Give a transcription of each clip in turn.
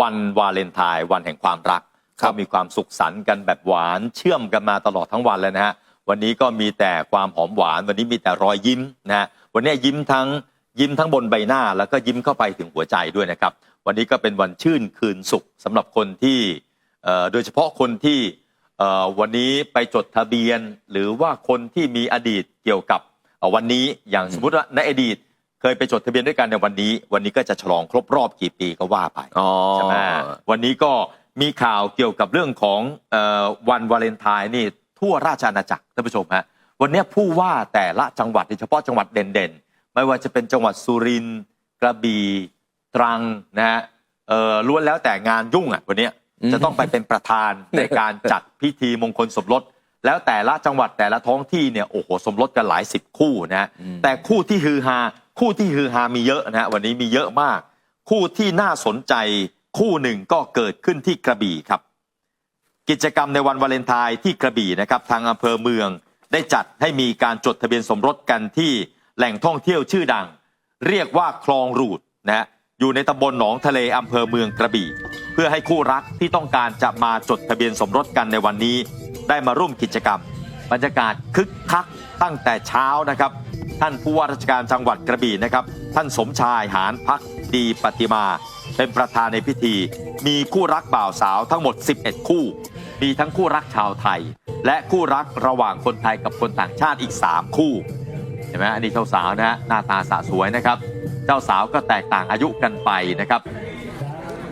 วันวาเลนไทน์วันแห่งความรักครับก็มีความสุขสันต์กันแบบหวานเชื่อมกันมาตลอดทั้งวันเลยนะฮะวันนี้ก็มีแต่ความหอมหวาน วันนี้มีแต่รอยยิ้มนะฮะวันนี้ยิ้มทั้งยิ้มทั้งบนใบหน้า แล้วก็ยิ้มเข้าไปถึงหัวใจด้วยนะครับ วันนี้ก็เป็นวันชื่นคืนสุขสำหรับคนที่เอ่อโดยเฉพาะคนที่เอ่อวันนี้ไปจดทะเบียน หรือว่าคนที่มีอดีตเกี่ยวกับเอ่อวันนี้อย่างสมมุติว่าในอดีต เคยไปจดทะเบียนด้วยกันในวันนี้ วันนี้ก็จะฉลองครบรอบกี่ปีก็ว่าไปอ๋อใช่ไหมวันนี้ก็มีข่าวเกี่ยวกับเรื่องของเอ่อวันวาเลนไทน์นี่ทั่วราชอาณาจักรท่านผู้ชมฮะวันนี้ผู้ว่าแต่ละจังหวัดโดยเฉพาะจังหวัดเด่นๆ ไม่ว่าจะเป็นจังหวัดสุรินทร์กระบี่ตรังนะฮะเอ่อล้วนแล้วแต่งานยุ่งอะวันนี้อืมจะต้องไปเป็นประธานในการจัดพิธีมงคลสมรส แล้วแต่ละจังหวัดแต่ละท้องที่เนี่ยโอ้โหสมรสกันหลายสิบคู่นะฮะอืมแต่คู่ที่ฮือฮา คู่ที่ฮือฮามีเยอะนะฮะวันนี้มีเยอะมาก คู่ที่น่าสนใจคู่หนึ่งก็เกิดขึ้นที่กระบี่ครับ กิจกรรมในวันวาเลนไทน์ที่กระบี่นะครับทางอำเภอเมืองได้จัดให้มีการจดทะเบียนสมรสกันที่แหล่งท่องเที่ยวชื่อดัง เรียกว่าคลองรูดนะฮะอยู่ในตำบลหนองทะเลอำเภอเมืองกระบี่ เพื่อให้คู่รักที่ต้องการจะมาจดทะเบียนสมรสกันในวันนี้ ได้มาร่วมกิจกรรม บรรยากาศคึกคักตั้งแต่เช้านะครับ ท่านผู้ว่าราชการจังหวัดกระบี่นะครับ ท่านสมชายหานพักดีปฏิมา เป็นประธานในพิธี มีคู่รักบ่าวสาวทั้งหมด 11 คู่ มีทั้งคู่รักชาวไทย และคู่รักระหว่างคนไทยกับคนต่างชาติอีก 3 คู่เห็นไหมอันนี้เจ้าสาวนะฮะหน้าตาสะสวยนะครับ เจ้าสาวก็แตกต่างอายุกันไปนะครับ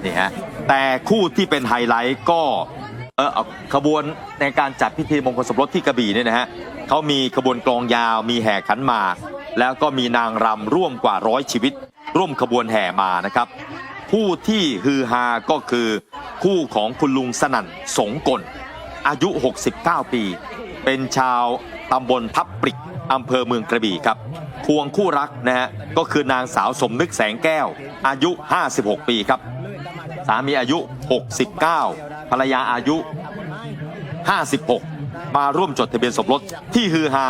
นี่ฮะแต่คู่ที่เป็นไฮไลท์ก็เออขบวนในการจัดพิธีมงคลสมรสที่กระบี่เนี่ยนะฮะ เขามีขบวนกลองยาว มีแห่ขันหมาก แล้วก็มีนางรำร่วมกว่าร้อยชีวิต ร่วมขบวนแห่มานะครับ ผู้ที่ฮือฮาก็คือคู่ของคุณลุงสนั่นสงกล อายุ 69 ปี เป็นชาวตำบลทับปริกอำเภอเมืองกระบี่ครับควงคู่รักนะฮะก็คือนางสาวสมนึกแสงแก้ว อายุ 56 ปีครับ สามีอายุ 69 ภรรยาอายุ 56 มาร่วมจดทะเบียนสมรสที่ฮือฮา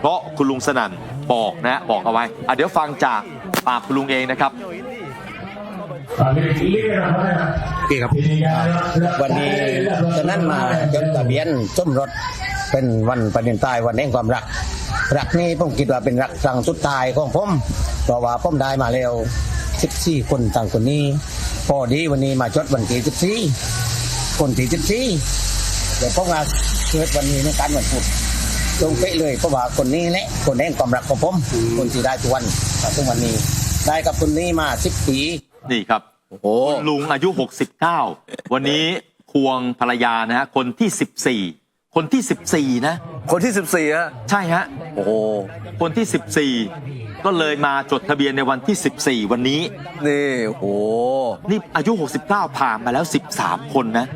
เพราะคุณลุงสนั่นบอกนะบอกเอาไว้อะเดี๋ยวฟังจากปากคุณลุงเองนะครับโอเคครับวันนี้ฉะนั้นมาจดทะเบียนสมรสเป็นวันประเด็นตายวันแห่งความรัก รักนี้ผมคิดว่าเป็นรักครั้งสุดท้ายของผมเพราะว่าผมได้มาแล้ว 14 คนต่างคนนี้พอดีวันนี้มาจดวันที่14คนที่14เดี๋ยวผมมา เกิดวันนี้ในการวันพุธตรงเป๊ะเลยเพราะว่าคนนี้แหละคนแห่งความรักของผมคนที่ได้ทุกวันถึงวันนี้ ได้กับคนนี้มา10ปีนี่ครับโอ้โหคุณลุงอายุ 69 วันนี้ควงภรรยานะฮะคนที่ 14 คนที่ 14 นะ คนที่ 14ฮะใช่ฮะโอ้โหคนที่ 14 ก็เลยมาจดทะเบียนในวันที่ 14 วันนี้นี่โอ้โหนี่อายุ 69 ผ่านมาแล้ว 13 คนนะ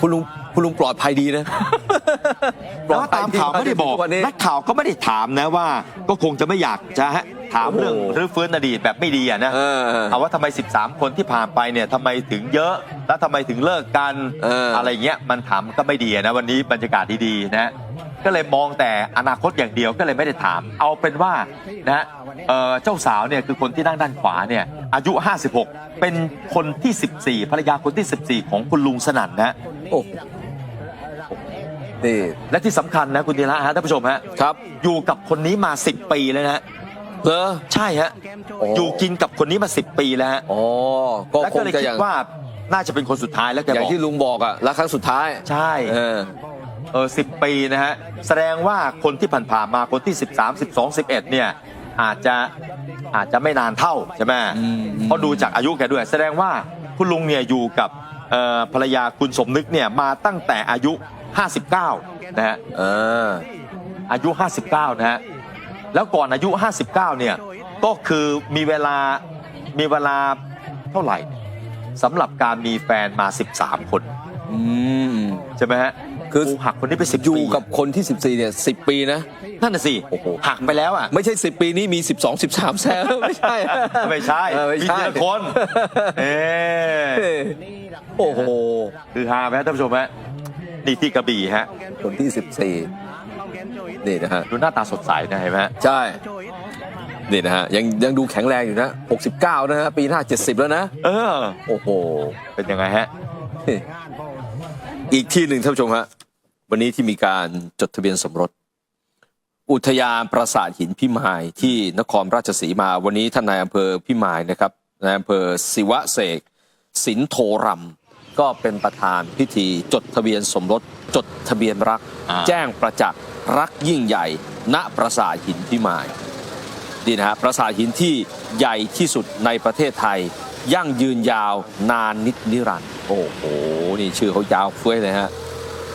คุณลุงคุณลุงปลอดภัยดีนะแล้วตามข่าวไม่ได้บอกวันนี้ นักข่าวก็ไม่ได้ถามนะว่า ก็คงจะไม่อยากจะฮะถามเรื่องโอ้โหรื้อฟื้นอดีตแบบไม่ดีอะนะเออเอาว่าทำไม 13 คนที่ผ่านไปเนี่ยทำไมถึงเยอะ แล้วทำไมถึงเลิกกันเอออ ไรเงี้ยมันถามก็ไม่ดีอะนะวันนี้บรรยากาศดีๆนะ ก็เลยมองแต่อนาคตอย่างเดียวก็เลยไม่ได้ถาม เอาเป็นว่านะ เอ่อเจ้าสาวเนี่ยคือคนที่นั่งด้านขวาเนี่ยอายุ 56 เป็นคนที่ 14 ภรรยาคนที่ 14 ของคุณลุงสนั่นนะโอ้นี่และที่สำคัญนะคุณธีระฮะท่านผู้ชมฮะครับ อยู่กับคนนี้มา 10 ปีแล้วนะฮะเหรอใช่ฮะโอ้อยู่กินกับคนนี้มา 10 ปีแล้วฮะอ๋อก็แล้วคก็งเลยจะคิอย่าดงว่าน่าจะเป็นคนสุดท้ายแล้วแกอย่าบงอกที่ลุงบอกอะรักครั้งสุดท้าย ใช่เออเออสิปีนะฮะ แสดงว่าคนที่ผ่านๆมาคนที่ 13 12 11 เนี่ย อาจจะอาจจะไม่นานเท่าใช่ไหมอืม เพราะดูจากอายุแกด้วย แสดงว่าคุณลุงเนี่ยอยู่กับเอ่อภรรยาคุณสมนึกเนี่ยมาตั้งแต่อายุ 59 นะฮะเอออายุ 59 นะฮะ แล้วก่อนอายุ 59 เนี่ย ก็คือมีเวลา มีเวลาเท่าไหร่สำหรับการมีแฟนมา 13 คน อืม ใช่ไหมฮะ คือกูหักคนนี้ไปสิบอยู่ปีกับคนที่ 14 เนี่ย 10 ปีนะ นั่นน่ะสิโอ้โหหักไปแล้วอะ ไม่ใช่ 10 ปีนี้มี 12 13แซมไม่ใช่ ไม่ใช่เออไม่มีใช่ ทีละคนเออเอ้ยโอ้โห คือฮาไหมฮะท่านผู้ชมฮะนี่ที่กระบี่ฮะ คนที่ 14 นี่นะฮะ ดูหน้าตาสดใสนะเห็นไหมฮะใช่ นี่นะฮะ ยังยังดูแข็งแรงอยู่นะ 69 นะฮะ ปีหน้า 70 แล้วนะ เออ โอ้โห เป็นยังไงฮะ อีกที่หนึ่งท่านผู้ชมฮะ วันนี้ที่มีการจดทะเบียนสมรส อุทยานปราสาทหินพิมายที่นครราชสีมา วันนี้ท่านนายอำเภอพิมายนะครับนายอำเภอศิวะเสกสินโทรำก็เป็นประธานพิธีจดทะเบียนสมรส จดทะเบียนรักอ่าแจ้งประจักษ์รักยิ่งใหญ่ ณปราสาทหินพิมายดีนะฮะปราสาทหินที่ใหญ่ที่สุดในประเทศไทย ยั่งยืนยาวนานนิดนิรันดร์โอ้โหนี่ชื่อเขายาวเฟ้ยเลยฮะ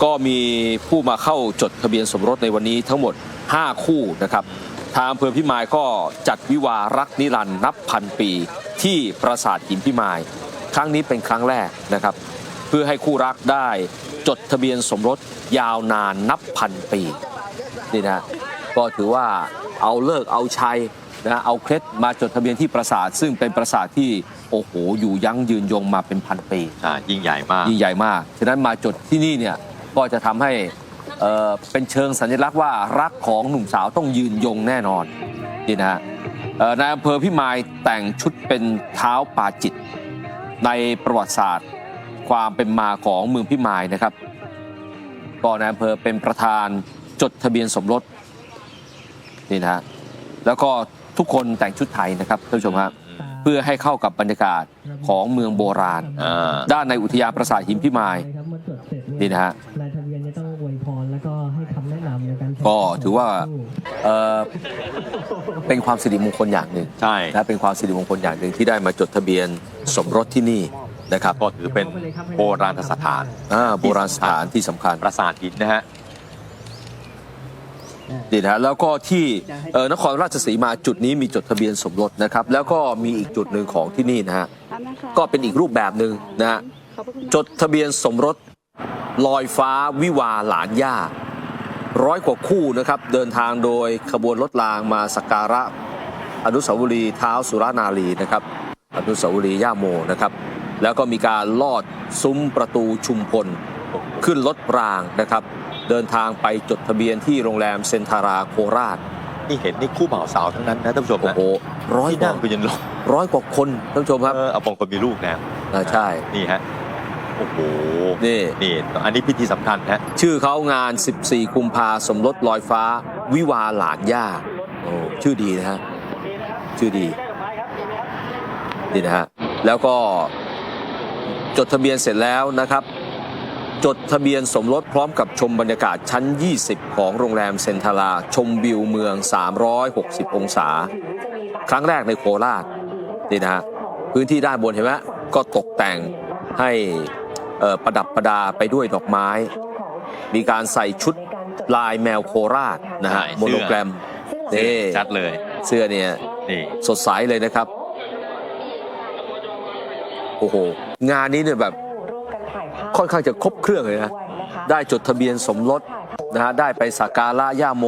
ก็มีผู้มาเข้าจดทะเบียนสมรสในวันนี้ทั้งหมด 5 คู่นะครับทางอำเภอพิมายก็จัดวิวาห์รักนิรันดร์นับพันปี ที่ปราสาทหินพิมาย ครั้งนี้เป็นครั้งแรกนะครับ เพื่อให้คู่รักได้จดทะเบียนสมรสยาวนานนับพันปีนี่นะก็ถือว่าเอาเลิกษ์เอาชัยนะเอาเคล็ดมาจดทะเบียนที่ปราสาท ซึ่งเป็นปราสาทที่โอ้โหอยู่ยั้งยืนยงมาเป็นพันปี อ่ายิ่งใหญ่มาก ยิ่งใหญ่มาก ฉะนั้นมาจดที่นี่เนี่ย ก็จะทำให้เอ่อเป็นเชิงสัญลักษณ์ว่ารักของหนุ่มสาวต้องยืนยงแน่นอนนี่นะฮะเอ่อนายอำเภอพิมายแต่งชุดเป็นเท้าปาจิต ในประวัติศาสตร์ ความเป็นมาของเมืองพิมายนะครับก็นายอำเภอเป็นประธานจดทะเบียนสมรสนี่นะฮะแล้วก็ทุกคนแต่งชุดไทยนะครับท่านผู้ชมครับเพื่อให้เข้ากับบรรยากาศของเมืองโบราณอ่าด้านในอุทยานปราสาทหินพิมาย นี่นะฮะนายทะเบียนจะต้องอวยพรแล้วก็ให้คำแนะนำในการใช้ก็ถือว่า เอ่อเป็นความสิริมงคลอย่างหนึ่งใช่นะเป็นความสิริมงคลอย่างหนึ่งที่ได้มาจดทะเบียนสมรสที่นี่นะครับก็ถือเป็นโบราณสถานอ่าโบราณสถานที่สำคัญ ปราสาทหินนะฮะ นี่นะฮะแล้วก็ที่เอ่อนครราชสีมาจุดนี้มีจดทะเบียนสมรสนะครับ แล้วก็มีอีกจุดหนึ่งของที่นี่นะฮะ ก็เป็นอีกรูปแบบหนึ่งนะฮะจดทะเบียนสมรส ลอยฟ้าวิวาหลานย่าร้อยกว่าคู่นะครับ เดินทางโดยขบวนรถรางมาสักการะ อนุสาวรีย์เท้าสุรานารีนะครับ อนุสาวรีย์ย่าโมนะครับ แล้วก็มีการลอดซุ้มประตูชุมพล ขึ้นรถรางนะครับ เดินทางไปจดทะเบียนที่โรงแรมเซนทาราโคราชนี่เห็นนี่คู่บ่าวสาวทั้งนั้นนะท่านผู้ชมโอ้นะโหร้อยที่กว่านั่งคุยยันลงร้อยกว่าคนท่านผู้ชมครับ เออเอาบางคนมีลูกแล้วอ่าใช่ นี่ฮะ โอ้โหนี่ นี่อันนี้พิธีสำคัญฮะชื่อเขางาน 14 กุมภาสมรสลอยฟ้า วิวาหลานย่าโอ้ชื่อดีนะฮะ ชื่อดี นี่นะฮะ แล้วก็จดทะเบียนเสร็จแล้วนะครับ จดทะเบียนสมรสพร้อมกับชมบรรยากาศชั้น 20 ของโรงแรมเซนทาราชมวิวเมือง 360 องศา ครั้งแรกในโคราชนี่นะฮะพื้นที่ด้านบนเห็นไหมก็ตกแต่งให้เอ่อ ประดับประดาไปด้วยดอกไม้ มีการใส่ชุดลายแมวโคราชนะฮะใช่โมโนแกรมนี่ชัดเลย เสื้อเนี่ยนี่สดใสเลยนะครับ โอ้โห งานนี้เนี่ยแบบค่อนข้างจะครบเครื่องเลยนะ ได้จดทะเบียนสมรสนะฮะได้ไปสักการะย่าโม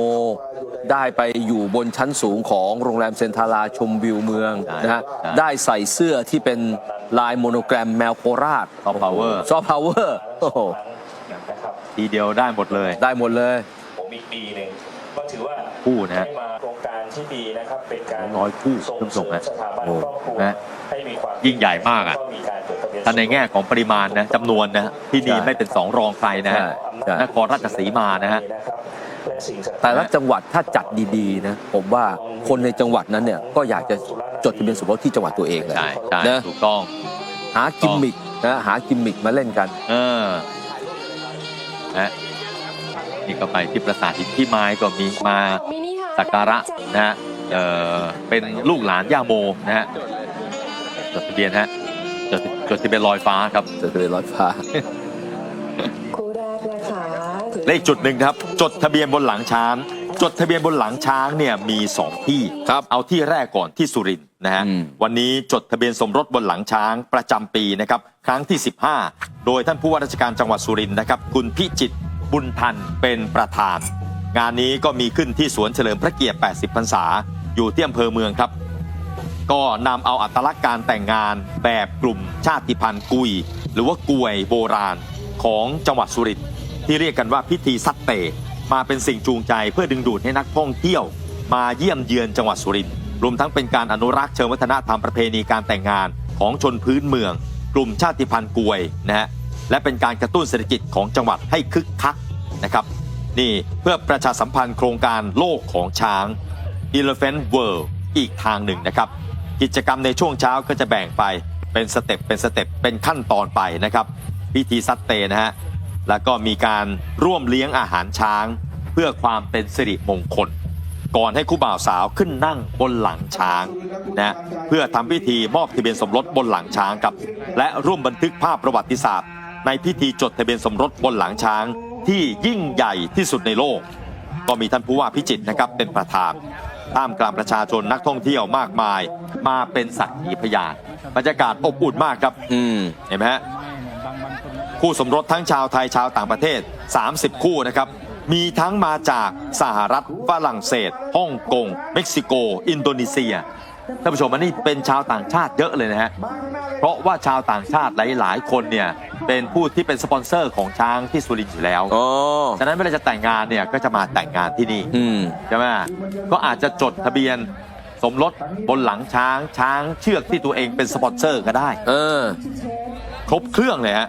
ได้ไปอยู่บนชั้นสูงของโรงแรมเซนทาราชมวิวเมืองนะฮะได้ใส่เสื้อที่เป็นลายโมโนแกรมแมวโคราช Soft power ซอฟต์พาวเวอร์โอ้โหทีเดียวได้หมดเลยได้หมดเลยผมอีกปีหนึ่งก็ถือว่าคู่นะฮะได้มาโครงการที่ดีนะครับเป็นการร้อยคู่ส่งท่านผู้ชเสริมมฮะสถาบันโอ้ครอบครัวนะให้มีความยิ่งใหญ่มากอะก็มีการจดทะเบียนถ้าในแง่ของปริมาณนะจำนวนนะที่นี่ใช่ไม่เป็นสองรองใครนะฮะใช่นครราชสีมานะฮะนะครับ และสิ่งศักดิ์สิทธิ์แต่ละจังหวัดถ้าจัดดีๆนะผมว่าคนในจังหวัดนั้นเนี่ยก็อยากจะจดทะเบียนสมรสที่จังหวัดตัวเองเลยใช่ใช่นะถูกต้อง หากิมมิกนะหากิมมิกมาเล่นกัน เออนะนี่ก็ไปที่ปราสาทหินที่ไม้ก็มีมาสักการะนะฮะเออเป็นลูกหลานย่าโมนะฮะจดทะเบียนฮะจดจดทะเบียนลอยฟ้าครับจดทะเบียนรถฟ้า และอีกจุดหนึ่งครับจดทะเบียนบนหลังช้าง จดทะเบียนบนหลังช้างเนี่ยมีสองที่ครับเอาที่แรกก่อนที่สุรินทร์นะฮะอืม วันนี้จดทะเบียนสมรสบนหลังช้างประจำปีนะครับครั้งที่ 15 โดยท่านผู้ว่าราชการจังหวัดสุรินทร์นะครับคุณพิจิตรบุญทันเป็นประธาน งานนี้ก็มีขึ้นที่สวนเฉลิมพระเกียรติ 80 พรรษา อยู่ที่อำเภอเมืองครับ ก็นำเอาอัตลักษณ์การแต่งงานแบบกลุ่มชาติพันธุ์กุย หรือว่ากวยโบราณของจังหวัดสุรินทร์ ที่เรียกกันว่าพิธีซัดเตมาเป็นสิ่งจูงใจเพื่อดึงดูดให้นักท่องเที่ยว มาเยี่ยมเยือนจังหวัดสุรินทร์รวมทั้งเป็นการอนุรักษ์เชิงวัฒนธรรมประเพณีการแต่งงานของชนพื้นเมือง กลุ่มชาติพันธุ์กวยนะฮะและเป็นการกระตุ้นเศรษฐกิจของจังหวัดให้คึกคักนะครับนี่เพื่อประชาสัมพันธ์โครงการโลกของช้าง Elephant World อีกทางหนึ่งนะครับ กิจกรรมในช่วงเช้าก็จะแบ่งไปเป็นสเต็ปเป็นสเต็ปเป็นขั้นตอนไปนะครับ พิธีซัดเตนะฮะ แล้วก็มีการร่วมเลี้ยงอาหารช้าง เพื่อความเป็นสิริมงคล ก่อนให้คู่บ่าวสาวขึ้นนั่งบนหลังช้างนะเพื่อทำพิธีมอบทะเบียนสมรสบนหลังช้างครับ และร่วมบันทึกภาพประวัติศาสตร์ ในพิธีจดทะเบียนสมรสบนหลังช้างที่ยิ่งใหญ่ที่สุดในโลก ก็มีท่านผู้ว่าพิจิตรนะครับเป็นประธานท่ามกลางประชาชนนักท่องเที่ยวมากมาย มาเป็นสักขีพยานบรรยากาศอบอุ่นมากครับ อืมเห็นไหมฮะ คู่สมรสทั้งชาวไทยชาวต่างประเทศ 30 คู่นะครับ มีทั้งมาจากสหรัฐฝรั่งเศสฮ่องกงเม็กซิโก อินโดนีเซียท่านผู้ชมอันนี้เป็นชาวต่างชาติเยอะเลยนะฮะเพราะว่าชาวต่างชาติหลาย ๆ คนเนี่ยเป็นผู้ที่เป็นสปอนเซอร์ของช้างที่สุรินทร์อยู่แล้วอ๋อฉะนั้นเวลาจะแต่งงานเนี่ยก็จะมาแต่งงานที่นี่อืมใช่ไหมก็อาจจะจดทะเบียนสมรสบนหลังช้างช้างเชือกที่ตัวเองเป็นสปอนเซอร์ก็ได้ เออ ครบเครื่องเลยฮะ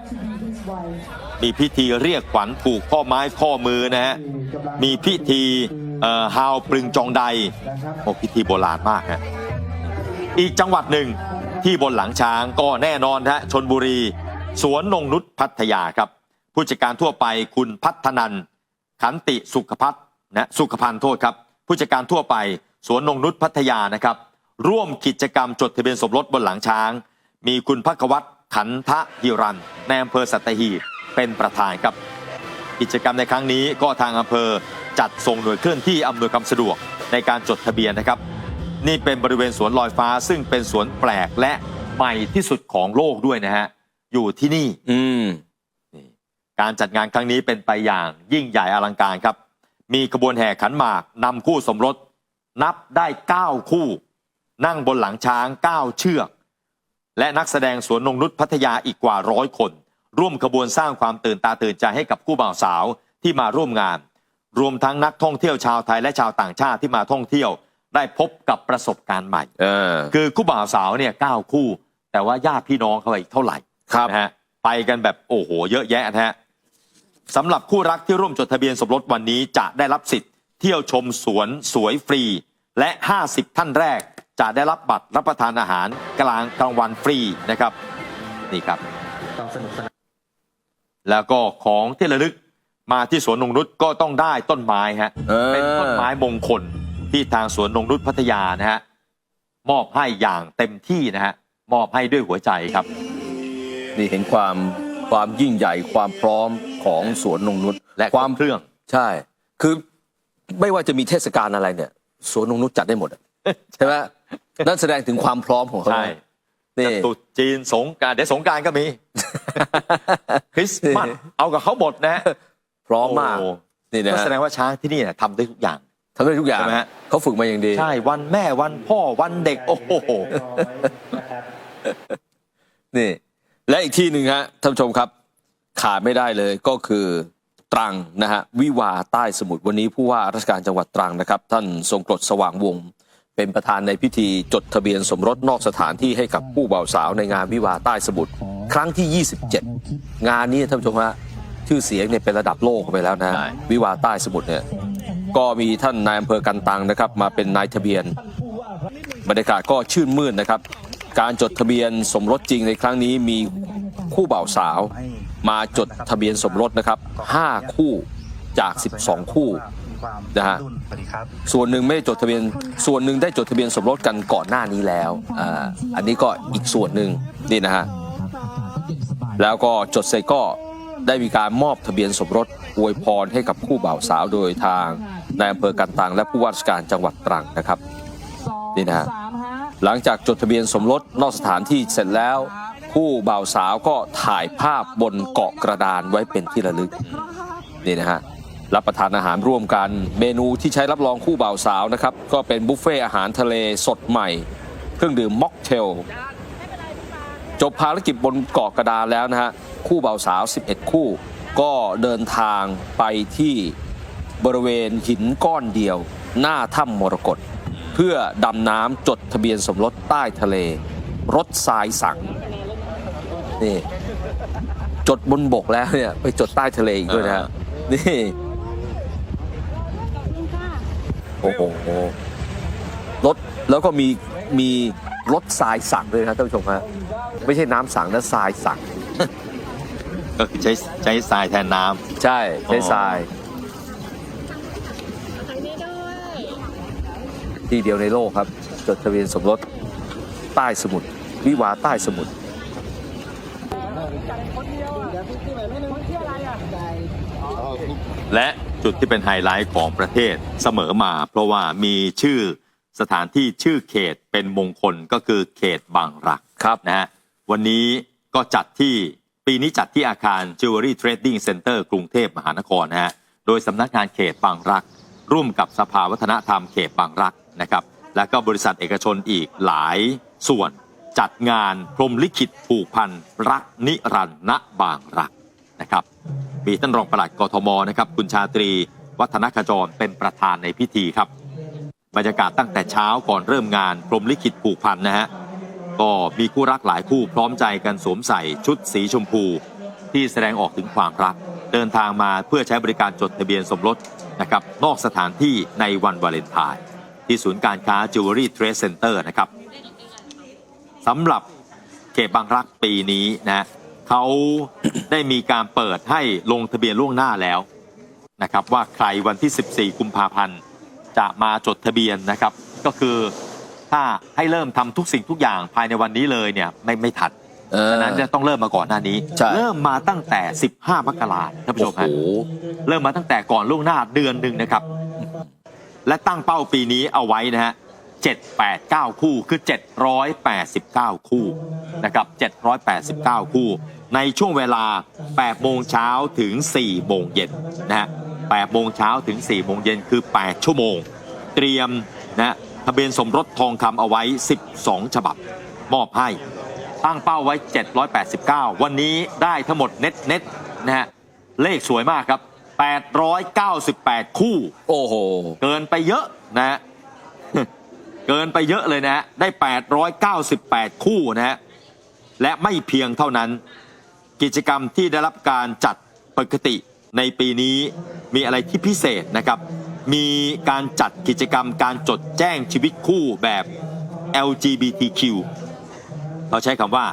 มีพิธีเรียกขวัญผูกข้อไม้ข้อมือนะฮะ มีพิธีเอ่อฮาวปรึงจองใดโอ้พิธีโบราณมากฮะ อีกจังหวัดหนึ่งที่บนหลังช้างก็แน่นอนฮะชนบุรี สวนนงนุษพัทยาครับ ผู้จัดการทั่วไปคุณพัฒนันขันติสุขพัฒน์นะสุขพันธ์โทษครับ ผู้จัดการทั่วไป สวนนงนุษพัทยานะครับ ร่วมกิจกรรมจดทะเบียนสมรสบนหลังช้าง มีคุณพักวัตร ขันทะฮิรันในอำเภอสัตหีบเป็นประธานครับ กิจกรรมในครั้งนี้ก็ทางอำเภอจัดส่งหน่วยเคลื่อนที่อำนวยความสะดวกในการจดทะเบียนนะครับ นี่เป็นบริเวณสวนลอยฟ้า ซึ่งเป็นสวนแปลกและใหม่ที่สุดของโลกด้วยนะฮะอยู่ที่นี่ อืมนี่การจัดงานครั้งนี้เป็นไปอย่างยิ่งใหญ่อลังการครับ มีขบวนแห่ขันหมากนำคู่สมรส นับได้ 9 คู่ นั่งบนหลังช้าง 9 เชือก และนักแสดงสวนนงนุษพัทยาอีกกว่าร้อยคน ร่วมขบวนสร้างความตื่นตาตื่นใจให้กับคู่บ่าวสาวที่มาร่วมงาน รวมทั้งนักท่องเที่ยวชาวไทยและชาวต่างชาติที่มาท่องเที่ยว ได้พบกับประสบการณ์ใหม่ เออ คือคู่บ่าวสาวเนี่ยเก้าคู่ แต่ว่าญาติพี่น้องเขาอีกเท่าไหร่ครับ นะฮะไปกันแบบโอ้โห เยอะแยะนะฮะสำหรับคู่รักที่ร่วมจดทะเบียนสมรสวันนี้จะได้รับสิทธิ์เที่ยวชมสวนสวยฟรี และ 50 ท่านแรก จะได้รับบัตรรับประทานอาหารกลางกลางวันฟรีนะครับนี่ครับแล้วก็ของที่ระลึกมาที่สวนนงนุษก็ต้องได้ต้นไม้ฮะเออเป็นต้นไม้มงคลที่ทางสวนนงนุษพัทยานะฮะมอบให้อย่างเต็มที่นะฮะมอบให้ด้วยหัวใจครับ นี่เห็นความความยิ่งใหญ่ความพร้อมของสวนนงนุษและความเครื่องใช่ คือไม่ว่าจะมีเทศกาลอะไรเนี่ย สวนนงนุษจัดได้หมดอะ ใช่ไหมนั่นแสดงถึงความพร้อมของเขาใช่นี่จะตรุษจีนสงกรารเดี๋ยวสงกรารก็มีคริสต์มาสเอากับเขาหมดนะฮะพร้อมมากโอ้นี่นะก็ฮะแสดงว่าช้างที่นี่เนี่ยทำได้ทุกอย่างทำได้ทุกอย่างใช่ไหมฮะเขาฝึกมาอย่างดี ใช่วันแม่วันพ่อวันเด็ก โอ้โหนี่ และอีกที่หนึ่งฮะท่านผู้ชมครับ ขาดไม่ได้เลยก็คือตรังนะฮะวิวาใต้สมุทรวันนี้ผู้ว่าราชการจังหวัดตรังนะครับ ท่านทรงกรดสว่างวงศ์ เป็นประธานในพิธีจดทะเบียนสมรสนอกสถานที่ให้กับผู้บ่าวสาวในงานวิวาใต้สมุทรครั้งที่ 27 งานนี้ท่านผู้ชมฮะชื่อเสียงเนี่ยเป็นระดับโลกไปแล้วนะฮะใช่วิวาใต้สมุทรเนี่ยก็มีท่านนายอำเภอกันตังนะครับ มาเป็นนายทะเบียน บรรยากาศก็ชื่นมื่นนะครับ การจดทะเบียนสมรสจริงในครั้งนี้มีคู่บ่าวสาว มาจดทะเบียนสมรสนะครับ 5 คู่จาก 12 คู่ นะฮะส่วนหนึ่งไม่ได้จดทะเบียน ส่วนหนึ่งได้จดทะเบียนสมรสกันก่อนหน้านี้แล้วอ่าอันนี้ก็อีกส่วนหนึ่งนี่นะฮะแล้วก็จดเสร็จก็ได้มีการมอบทะเบียนสมรสอวยพรให้กับคู่บ่าวสาวโดยทางนายอำเภอกันตังและผู้ว่าราชการจังหวัดตรังนะครับนี่นะฮะหลังจากจดทะเบียนสมรสนอกสถานที่เสร็จแล้วคู่บ่าวสาวก็ถ่ายภาพบนเกาะกระดานไว้เป็นที่ระลึกนี่นะฮะ รับประทานอาหารร่วมกัน เมนูที่ใช้รับรองคู่บ่าวสาวนะครับ ก็เป็นบุฟเฟ่อาหารทะเลสดใหม่ เครื่องดื่มม็อกเทล จบภารกิจบนเกาะกระดานแล้วนะฮะ คู่บ่าวสาว 11 คู่ ก็เดินทางไปที่บริเวณหินก้อนเดียว หน้าถ้ำมรกตเพื่อดำน้ำจดทะเบียนสมรสใต้ทะเล รถทรายสั่งนี่จดบนบกแล้วเนี่ยไปจดใต้ทะเลอีกด้วยนะนี่ โอ้โหรถแล้วก็มีมีรถทรายสั่งด้วยนะท่านผู้ชมฮะไม่ใช่น้ำสั่งนะทรายสั่งก็คือใช้ใช้ทรายแทนน้ำใช่ใช้อ๋อทรายที่เดียวในโลกครับ จดทะเบียนสมรสใต้สมุทรวิวาห์ใต้สมุทรและ จุดที่เป็นไฮไลท์ของประเทศเสมอมา เพราะว่ามีชื่อสถานที่ชื่อเขตเป็นมงคลก็คือเขตบางรักครับนะฮะวันนี้ก็จัดที่ปีนี้จัดที่อาคาร Jewelry Trading Center กรุงเทพมหานครนะฮะโดยสำนักงานเขตบางรัก ร่วมกับสภาวัฒนธรรมเขตบางรักนะครับและก็บริษัทเอกชนอีกหลายส่วนจัดงานพรหมลิขิตผูกพันรักนิรันดร์ณบางรักนะครับ มีท่านรองปลัดกทมนะครับคุณชาตรี วัฒนขจรเป็นประธานในพิธีครับ บรรยากาศตั้งแต่เช้าก่อนเริ่มงานพรมลิขิตผูกพันนะฮะก็มีคู่รักหลายคู่พร้อมใจกันสวมใส่ชุดสีชมพู ที่แสดงออกถึงความรัก เดินทางมาเพื่อใช้บริการจดทะเบียนสมรสนะครับนอกสถานที่ในวันวาเลนไทน์ที่ศูนย์การค้า Jewelry Trade Center นะครับสำหรับเขตบางรักปีนี้นะ เขาได้มีการเปิดให้ลงทะเบียนล่วงหน้าแล้วนะครับว่าใครวันที่ 14 กุมภาพันธ์จะมาจดทะเบียนนะครับ ก็คือถ้าให้เริ่มทำทุกสิ่งทุกอย่างภายในวันนี้เลยเนี่ยไม่ไม่ทันเออฉะนั้นจะต้องเริ่มมาก่อนหน้านี้ใช่เริ่มมาตั้งแต่ 15 มกราท่านผู้ชโอ้มโหฮะเริ่มมาตั้งแต่ก่อนล่วงหน้าเดือนหนึ่งนะครับ และตั้งเป้าปีนี้เอาไว้นะฮะ7 8 9 คู่คือ 789 คู่นะครับ789 คู่ ในช่วงเวลา 8 โมงเช้าถึง 4 โมงเย็นนะฮะ 8 โมงเช้าถึง 4 โมงเย็นคือ 8 ชั่วโมง เตรียมนะทะเบียนสมรสทองคำเอาไว้ 12 ฉบับ มอบให้ ตั้งเป้าไว้ 789 วันนี้ได้ทั้งหมดเน็ตเน็ตนะฮะ เลขสวยมากครับ 898 คู่ โอ้โห เกินไปเยอะนะฮะ เกินไปเยอะเลยนะฮะ ได้ 898 คู่นะฮะ และไม่เพียงเท่านั้น กิจกรรมที่ได้รับการจัดปกติในปีนี้มีอะไรที่พิเศษนะครับ มีการจัดกิจกรรมการจดแจ้งชีวิตคู่แบบ LGBTQ เราใช้คำว่า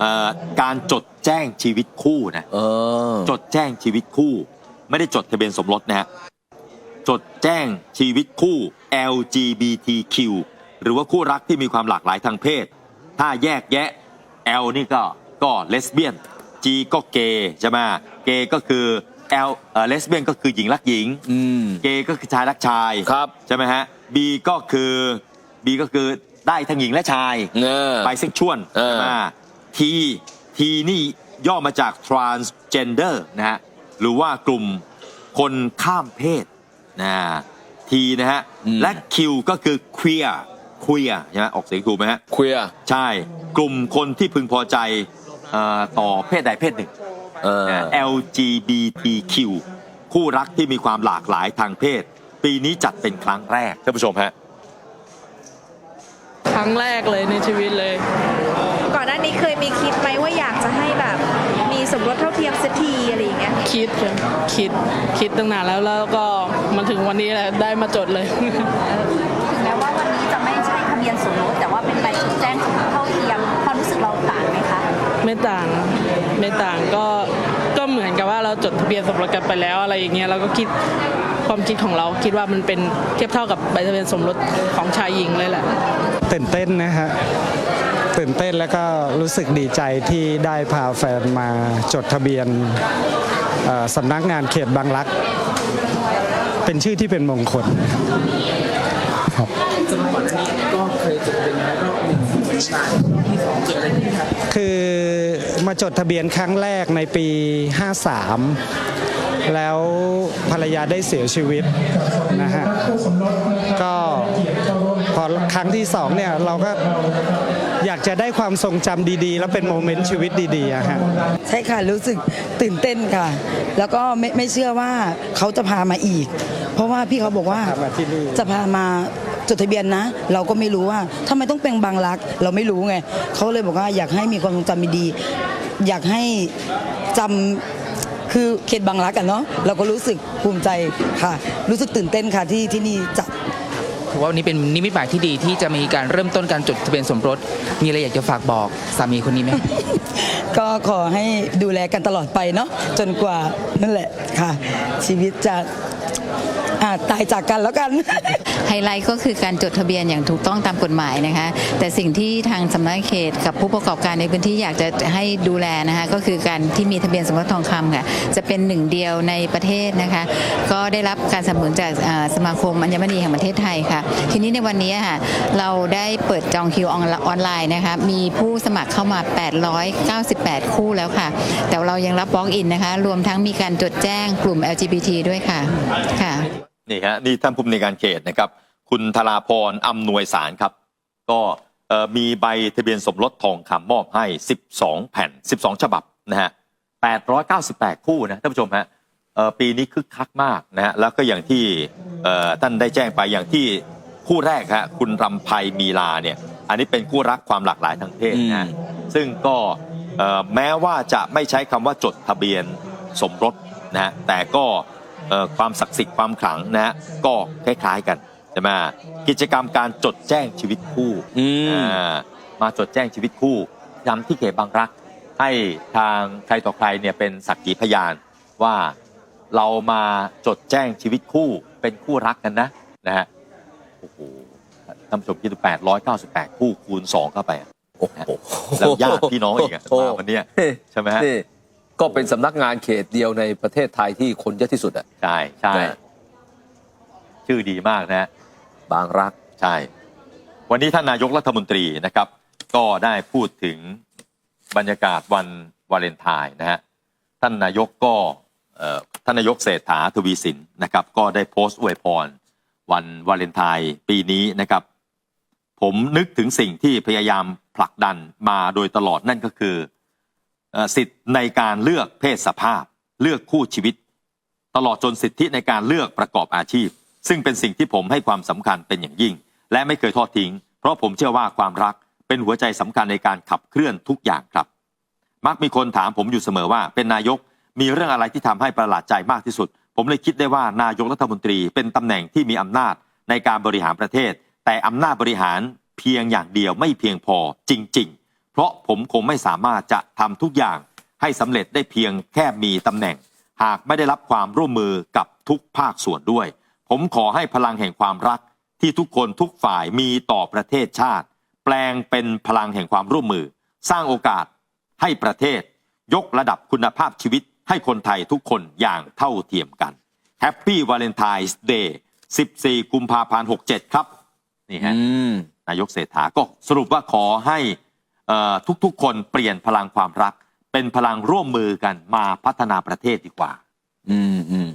เอ่อการจดแจ้งชีวิตคู่นะเออจดแจ้งชีวิตคู่ ไม่ได้จดทะเบียนสมรสนะฮะจดแจ้งชีวิตคู่ LGBTQ หรือว่าคู่รักที่มีความหลากหลายทางเพศ ถ้าแยกแยะ L นี่ก็ก็เลสเบี้ยน G ก็เกย์ใช่ไหมเกย์ก็คือ L เอ่อเลสเบี้ยนก็คือหญิงรักหญิง อืม เกย์ก็คือชายรักชายครับ ใช่ไหมฮะ B ก็คือ B ก็คือได้ทั้งหญิงและชาย เออ ไบเซ็กชวลเออ ทีทีนี่ย่อมาจาก transgender นะฮะ หรือว่ากลุ่มคนข้ามเพศนะทีนะฮะ และ Q ก็คือ queer queer ใช่ไหมออกเสียงถูกไหมฮะ เคลียร์ ใช่ กลุ่มคนที่พึงพอใจเอ่อ ต่อเพศใดเพศหนึ่ง เออนะ LGBTQ คู่รักที่มีความหลากหลายทางเพศ ปีนี้จัดเป็นครั้งแรก ท่านผู้ชมฮะ ครั้งแรกเลยในชีวิตเลย ก่อนหน้านี้เคยมีคิดไหมว่าอยากจะให้แบบ มีสมรสเท่าเทียมสักทีอะไรอย่างเงี้ยคิดคิดคิดตั้งนานแล้วแล้วก็มาถึงวันนี้แหละได้มาจดเลย ถึงแม้ว่าวันนี้จะไม่ใช่ทะเบียนสมรสแต่ว่าเป็นใบจดแจ้งสมรสเท่า ไม่ต่างไม่ต่างก็ก็เหมือนกับว่าเราจดทะเบียนสมรสกันไปแล้วอะไรอย่างเงี้ยเราก็คิดความคิดของเราคิดว่ามันเป็นเทียบเท่ากับใบทะเบียนสมรสของชายหญิงเลยแหละตื่นเต้นนะฮะตื่นเต้นแล้วก็รู้สึกดีใจที่ได้พาแฟนมาจดทะเบียนเอ่อสำนักงานเขตบางรัก เป็นชื่อที่เป็นมงคลครับคือ มาจดทะเบียนครั้งแรกในปี 53 แล้วภรรยาได้เสียชีวิตนะฮะก็พอครั้งที่สองเนี่ยเราก็อยากจะได้ความทรงจำดีๆ แล้วเป็นโมเมนต์ชีวิตดีๆอะฮะใช่ค่ะรู้สึกตื่นเต้นค่ะ แล้วก็ไม่ไม่เชื่อว่าเขาจะพามาอีก เพราะว่าพี่เขาบอกว่าพามาที่นี่จะพามาจดทะเบียนนะ เราก็ไม่รู้ว่าทำไมต้องเป็นบางรัก เราไม่รู้ไงเขาเลยบอกว่าอยากให้มีความทรงจำดีๆ อยากให้จำคือเขตบางรักกันเนาะเราก็รู้สึกภูมิใจค่ะ รู้สึกตื่นเต้นค่ะที่ที่นี่จัดถือว่าวันนี้เป็นนิมิตหมายที่ดีที่จะมีการเริ่มต้นการจดทะเบียนสมรส มีอะไรอยากจะฝากบอกสามีคนนี้ไหม ก็ขอให้ดูแลกันตลอดไปเนาะจนกว่านั่นแหละค่ะ ชีวิตจะอ่าตายจากกันแล้วกัน ไฮไลท์ก็คือการจดทะเบียนอย่างถูกต้องตามกฎหมายนะคะ แต่สิ่งที่ทางสำนักเขตกับผู้ประกอบการในพื้นที่อยากจะให้ดูแลนะคะก็คือการที่มีทะเบียนสมรสทองคำค่ะจะเป็นหนึ่งเดียวในประเทศนะคะก็ได้รับการสนับสนุนจากสมาคมอัญมณีแห่งประเทศไทยค่ะทีนี้ในวันนี้ค่ะเราได้เปิดจองคิวออนออนไลน์นะคะมีผู้สมัครเข้ามา 898 คู่แล้วค่ะ แต่เรายังรับ walk in นะคะรวมทั้งมีการจดแจ้งกลุ่ม LGBT ด้วยค่ะค่ะ นี่ฮะนี่ท่านผู้อำนวยการเขตนะครับ คุณธราพรอำนวยสารครับ ก็เอ่อมีใบทะเบียนสมรสทองคำมอบให้ 12 แผ่น 12 ฉบับนะฮะ898 คู่นะท่านผู้ชมฮะเอ่อปีนี้คึกคักมากนะฮะแล้วก็อย่างที่เอ่อท่านได้แจ้งไปอย่างที่คู่แรกฮะคุณรำไพมีลาเนี่ยอันนี้เป็นคู่รักความหลากหลายทางเพศนะฮะซึ่งก็เอ่อแม้ว่าจะไม่ใช้คำว่าจดทะเบียนสมรสนะฮะแต่ก็เอ่อ ความศักดิ์สิทธิ์ความขลังนะฮะก็คล้ายๆกันใช่ไหมกิจกรรมการจดแจ้งชีวิตคู่อืมอ่ามาจดแจ้งชีวิตคู่ย้ำที่เขตบางรัก ให้ทางใครต่อใครเนี่ยเป็นสักขีพยานว่าเรามาจดแจ้งชีวิตคู่เป็นคู่รักกันนะนะฮะโอ้โหท่านผู้ชมคิดดู898 คู่คูณ 2 เข้าไปอะโอ้โหแล้วญาติพี่น้องอีกอะมาวันเนี้ยใช่ไหมฮะนี่ ก็เป็นสำนักงานเขตเดียวในประเทศไทยที่คนเยอะที่สุดอะ ใช่ใช่นะชื่อดีมากนะฮะบางรัก ใช่ วันนี้ท่านนายกรัฐมนตรีนะครับ ก็ได้พูดถึงบรรยากาศวันวาเลนไทน์นะฮะท่านนายกก็เอ่อท่านนายกเศรษฐาทวีสินนะครับ ก็ได้โพสต์อวยพร วันวาเลนไทน์ปีนี้นะครับ ผมนึกถึงสิ่งที่พยายามผลักดันมาโดยตลอดนั่นก็คือเอ่อ สิทธิ์ในการเลือกเพศสภาพ เลือกคู่ชีวิต ตลอดจนสิทธิในการเลือกประกอบอาชีพ ซึ่งเป็นสิ่งที่ผมให้ความสำคัญเป็นอย่างยิ่ง และไม่เคยทอดทิ้ง เพราะผมเชื่อว่าความรักเป็นหัวใจสำคัญในการขับเคลื่อนทุกอย่างครับ มักมีคนถามผมอยู่เสมอว่าเป็นนายกมีเรื่องอะไรที่ทำให้ประหลาดใจมากที่สุด ผมเลยคิดได้ว่านายกรัฐมนตรีเป็นตำแหน่งที่มีอำนาจในการบริหารประเทศ แต่อำนาจบริหารเพียงอย่างเดียวไม่เพียงพอจริง ๆ ราะผมคงไม่สามารถจะทำทุกอย่างให้สำเร็จได้เพียงแค่มีตำแหน่ง หากไม่ได้รับความร่วมมือกับทุกภาคส่วนด้วย ผมขอให้พลังแห่งความรักที่ทุกคนทุกฝ่ายมีต่อประเทศชาติ แปลงเป็นพลังแห่งความร่วมมือ สร้างโอกาสให้ประเทศ ยกระดับคุณภาพชีวิตให้คนไทยทุกคนอย่างเท่าเทียมกันแฮปปี้วาเลนไทน์เดย์14 กุมภาพันธ์ 67 ครับ นี่ฮะอืมนายกเศรษฐาก็สรุปว่าขอให้เอ่อ ทุกๆ คนเปลี่ยนพลังความรัก เป็นพลังร่วมมือกันมาพัฒนาประเทศดีกว่า อืมอืม